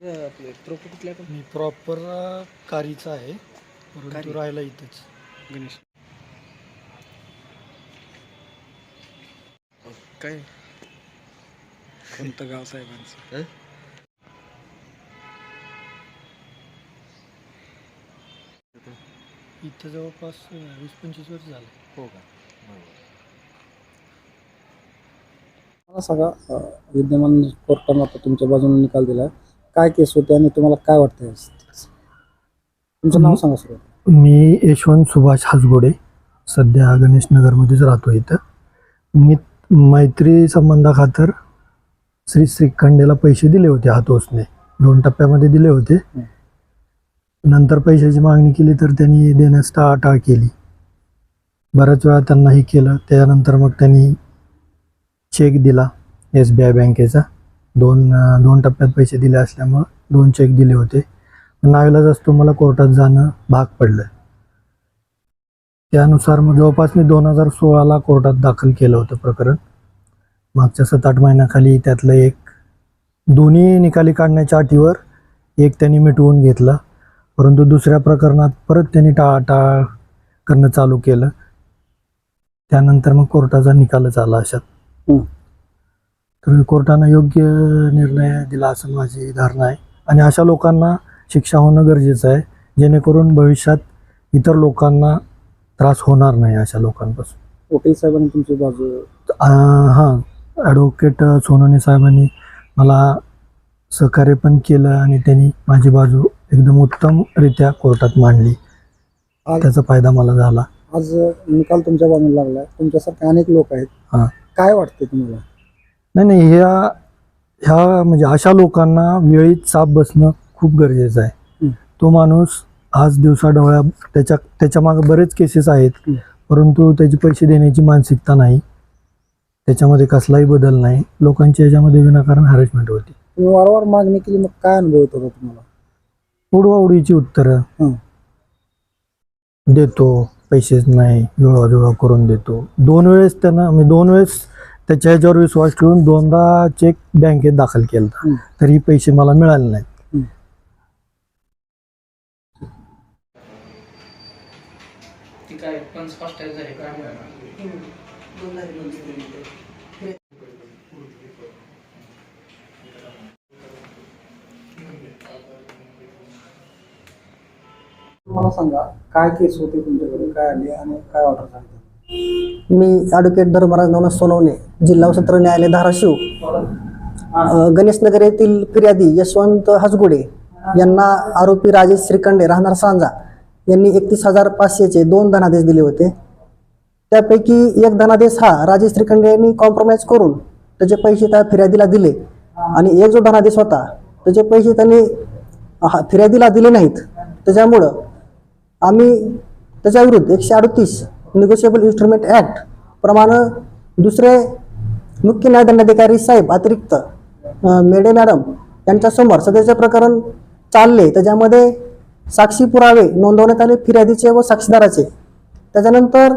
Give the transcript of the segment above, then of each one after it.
आपले प्रॉपर कुठल्या पण? मी प्रॉपर कारीचा आहे. परंतु. राहायला इथंच. गणेश. काय? कोणतं गाव साहेबांचं? इथं जवळपास अं, वीस पंचवीस वर्ष झालं. हो का? मला सांगा अ, विद्यमान कोर्टानं आता तुमच्या बाजूने निकाल दिला काय केस होते आणि तुम्हाला काय वाटतं? तुमचं नाव सांगा सर मी यशवंत सुभाष हासगोडे सध्या गणेश नगरमध्येच राहतो इथं. मी मैत्री संबंधाखातर श्री श्रीखंडेला पैसे दिले होते हातोसने दोन टप्प्यामध्ये दिले होते. नंतर पैशाची मागणी केली तर त्यांनी देण्यास टाळाटाळ केली. बऱ्याच वेळा त्यांना हे केलं. त्यानंतर मग त्यांनी चेक दिला एस बी आय बँकेचा दोन दोन टप्प्यात पैसे दिले असल्यामुळं दोन चेक दिले होते. नावेलाच असतो मला कोर्टात जाणं भाग पडलं त्यानुसार मग जवळपास मी दोन हजार सोळाला कोर्टात दाखल केलं होतं प्रकरण. मागच्या सात आठ महिन्याखाली त्यातलं एक दोन्ही निकाली काढण्याच्या अटीवर एक त्यांनी मिटवून घेतला. परंतु दुसऱ्या प्रकरणात परत त्यांनी टाळाटाळ करणं चालू केलं. त्यानंतर मग कोर्टाचा निकालच आला अशात. तर कोर्टानं योग्य निर्णय दिला असं माझी धारणा आहे. आणि अशा लोकांना शिक्षा होणं गरजेचं आहे जेणेकरून भविष्यात इतर लोकांना त्रास होणार नाही अशा लोकांपासून. वकील साहेबांनी तुमची बाजू? हां ॲडव्होकेट सोनवणे साहेबांनी मला सहकार्य पण केलं आणि त्यांनी माझी बाजू एकदम उत्तमरित्या कोर्टात मांडली. त्याचा फायदा मला झाला. आज निकाल तुमच्या बाजूने लागला तुमच्यासारखे अनेक लोक आहेत. हां. काय वाटते तुम्हाला? नाही नाही ह्या ह्या म्हणजे अशा लोकांना वेळीच चाप बसणं खूप गरजेचं आहे. तो माणूस आज दिवसाढवळ्या त्याच्या त्याच्यामागे बरेच केसेस आहेत. परंतु त्याची पैसे देण्याची मानसिकता नाही. त्याच्यामध्ये कसलाही बदल नाही. लोकांच्या याच्यामध्ये विनाकारण हॅरेसमेंट होती. तुम्ही वारंवार मागणी केली मग काय अनुभव येत होता तुम्हाला? उडवाउडीची उत्तरं. देतो पैसेच नाही जुळवाजुळवा करून देतो. दोन वेळेस त्यानं मी दोन वेळेस त्याच्या ह्याच्यावर विश्वास ठेवून दोनदा चेक बँकेत दाखल केला हं. तरी पैसे मला मिळाले नाहीत. मला सांगा काय केस होते तुमच्याकडे? काय आली आणि काय ऑर्डर झाली? मी ॲडव्होकेट धर्मराज नवनाथ सोनवणे जिल्हा सत्र न्यायालय धाराशिव. गणेशनगर येथील फिर्यादी यशवंत हसगुडे यांना आरोपी राजेश श्रीखंडे राहणार सांजा यांनी एकतीस हजार पाचशेचे दोन धनादेश दिले होते. त्यापैकी एक धनादेश हा राजेश श्रीखंडे यांनी कॉम्प्रोमाइज करून त्याचे पैसे त्या फिर्यादीला दिले आणि एक जो धनादेश होता त्याचे पैसे त्यांनी हा, फिर्यादीला दिले नाहीत. त्याच्यामुळं आम्ही त्याच्याविरुद्ध एकशे अडतीस निगोशिएबल इन्स्ट्रुमेंट ॲक्ट प्रमाणे दुसरे मुख्य न्यायदंडाधिकारी साहेब अतिरिक्त मेडे मॅडम यांच्यासमोर सध्याचे प्रकरण चालले. त्याच्यामध्ये साक्षी पुरावे नोंदवण्यात आले फिर्यादीचे व साक्षीदाराचे. त्याच्यानंतर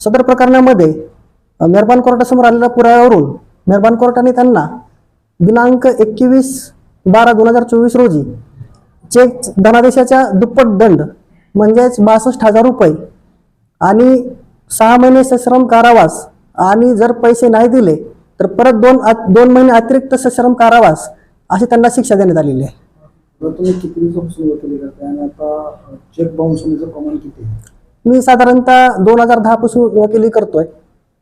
सदर प्रकरणामध्ये मेहरबान कोर्टासमोर आलेल्या पुराव्यावरून मेहरबान कोर्टाने त्यांना दिनांक एकवीस बारा दोन हजार चोवीस रोजी चेक धनादेशाच्या दुप्पट दंड म्हणजेच बासष्ट हजार रुपये आणि सहा महिने सश्रम कारावास आणि जर पैसे नाही दिले तर परत दोन दोन महिने अतिरिक्त सश्रम कारावास अशी त्यांना शिक्षा देण्यात आलेली आहे. तर तुम्ही किती दिवसापासून वकिली करताय? आणि आता चेक बाउन्स होण्याचं प्रमाण किती आहे? मी साधारणतः दोन हजार दहा पासून वकिली करतोय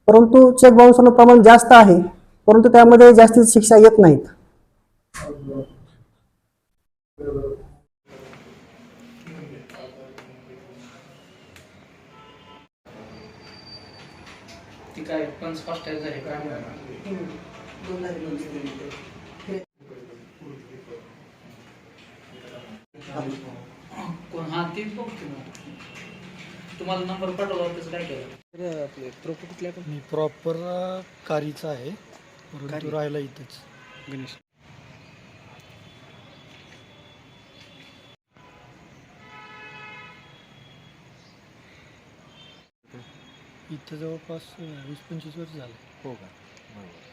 परंतु चेक बाउन्स होणं प्रमाण जास्त आहे परंतु त्यामध्ये जास्तीत शिक्षा येत नाहीत. ती काय पण स्पष्ट आहे काय कोण? हा तीच बघतो मग. तुम्हाला नंबर पाठवला त्याचं काय केलं? आपले प्रॉपर कुठल्या मी प्रॉपर कारीचा आहे. परंतु. राहायला इथंच. गणेश. इथं जवळपास वीस पंचवीस वर्ष झालं. हो का? बरोबर.